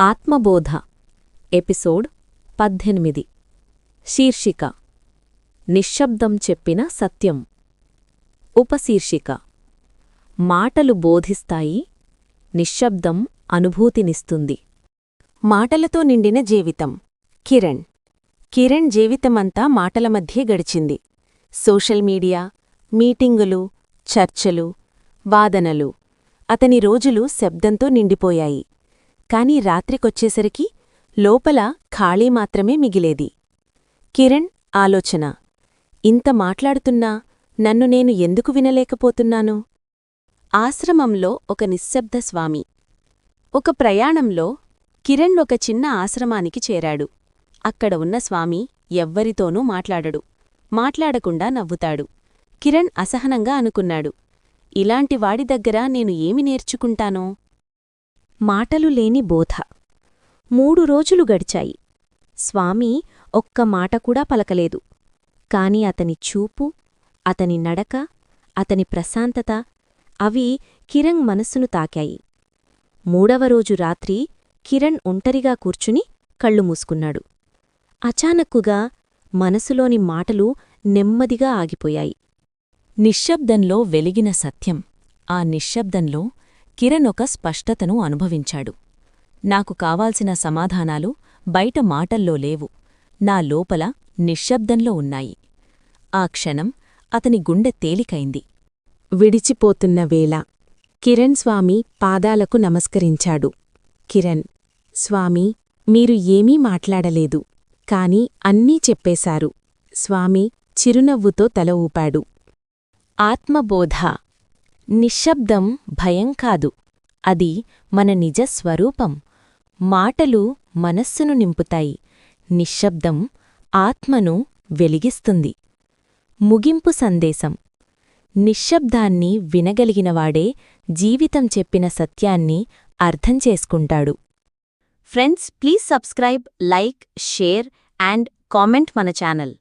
ఆత్మబోధ episode పద్దెనిమిది. శీర్షిక నిశ్శబ్దం చెప్పిన సత్యం. ఉపశీర్షిక మాటలు బోధిస్తాయి నిశ్శబ్దం అనుభూతినిస్తుంది. మాటలతో నిండిన జీవితం. కిరణ్ కిరణ్ జీవితమంతా మాటల మధ్యే గడిచింది. సోషల్ మీడియా మీటింగులు చర్చలు వాదనలు అతని రోజులు శబ్దంతో నిండిపోయాయి. కాని రాత్రికొచ్చేసరికి లోపల ఖాళీ మాత్రమే మిగిలేది. కిరణ్ ఆలోచన. ఇంత మాట్లాడుతున్నా నన్ను నేను ఎందుకు వినలేకపోతున్నాను? ఆశ్రమంలో ఒక నిశ్శబ్ద స్వామి. ఒక ప్రయాణంలో కిరణ్ ఒక చిన్న ఆశ్రమానికి చేరాడు. అక్కడ ఉన్న స్వామి ఎవ్వరితోనూ మాట్లాడడు. మాట్లాడకుండా నవ్వుతాడు. కిరణ్ అసహనంగా అనుకున్నాడు. ఇలాంటి వాడి దగ్గర నేను ఏమి నేర్చుకుంటానో? మాటలు లేని బోధ. మూడు రోజులు గడిచాయి. స్వామి ఒక్క మాట కూడా పలకలేదు. కాని అతని చూపు అతని నడక అతని ప్రశాంతత అవి కిరణ్ మనస్సును తాకాయి. మూడవ రోజు రాత్రి కిరణ్ ఒంటరిగా కూర్చుని కళ్ళు మూసుకున్నాడు. అచానక్కుగా మనసులోని మాటలు నెమ్మదిగా ఆగిపోయాయి. నిశ్శబ్దంలో వెలిగిన సత్యం. ఆ నిశ్శబ్దంలో కిరణ్ ఒక స్పష్టతను అనుభవించాడు. నాకు కావాల్సిన సమాధానాలు బయట మాటల్లో లేవు. నా లోపల నిశ్శబ్దంలో ఉన్నాయి. ఆ క్షణం అతని గుండె తేలికైంది. విడిచిపోతున్న వేళ కిరణ్ స్వామి పాదాలకు నమస్కరించాడు. కిరణ్ స్వామి మీరు ఏమీ మాట్లాడలేదు. కాని అన్నీ చెప్పేశారు. స్వామి చిరునవ్వుతో తల ఊపాడు. ఆత్మబోధ నిశ్శబ్దం భయం కాదు. అది మన నిజ స్వరూపం. మాటలు మనస్సును నింపుతాయి. నిశ్శబ్దం ఆత్మను వెలిగిస్తుంది. ముగింపు సందేశం. నిశ్శబ్దాన్ని వినగలిగినవాడే జీవితం చెప్పిన సత్యాన్ని అర్థం చేసుకుంటాడు. Friends please subscribe like share and comment మన ఛానల్.